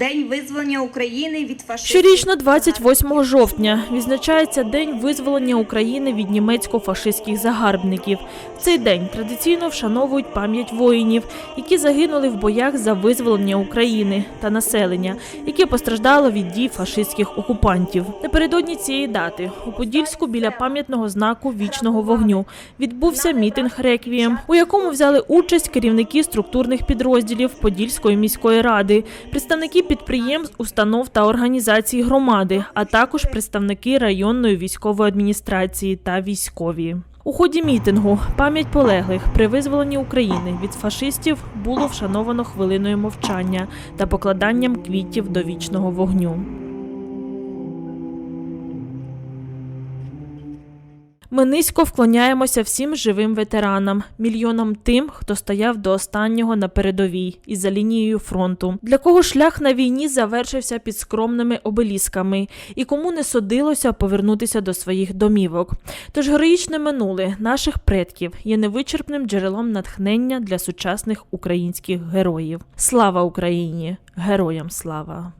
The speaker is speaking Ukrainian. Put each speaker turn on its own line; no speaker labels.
День визволення України від фашистів.
Щорічно, 28 жовтня, відзначається День визволення України від німецько-фашистських загарбників. В цей день традиційно вшановують пам'ять воїнів, які загинули в боях за визволення України та населення, яке постраждало від дій фашистських окупантів. Напередодні цієї дати у Подільську біля пам'ятного знаку вічного вогню відбувся мітинг реквієм, у якому взяли участь керівники структурних підрозділів Подільської міської ради, представники підприємств, установ та організацій громади, а також представники районної військової адміністрації та військові. У ході мітингу пам'ять полеглих при визволенні України від фашистів було вшановано хвилиною мовчання та покладанням квітів до вічного вогню. Ми низько вклоняємося всім живим ветеранам, мільйонам тим, хто стояв до останнього на передовій і за лінією фронту, для кого шлях на війні завершився під скромними обелісками, і кому не судилося повернутися до своїх домівок. Тож героїчне минуле наших предків є невичерпним джерелом натхнення для сучасних українських героїв. Слава Україні! Героям слава!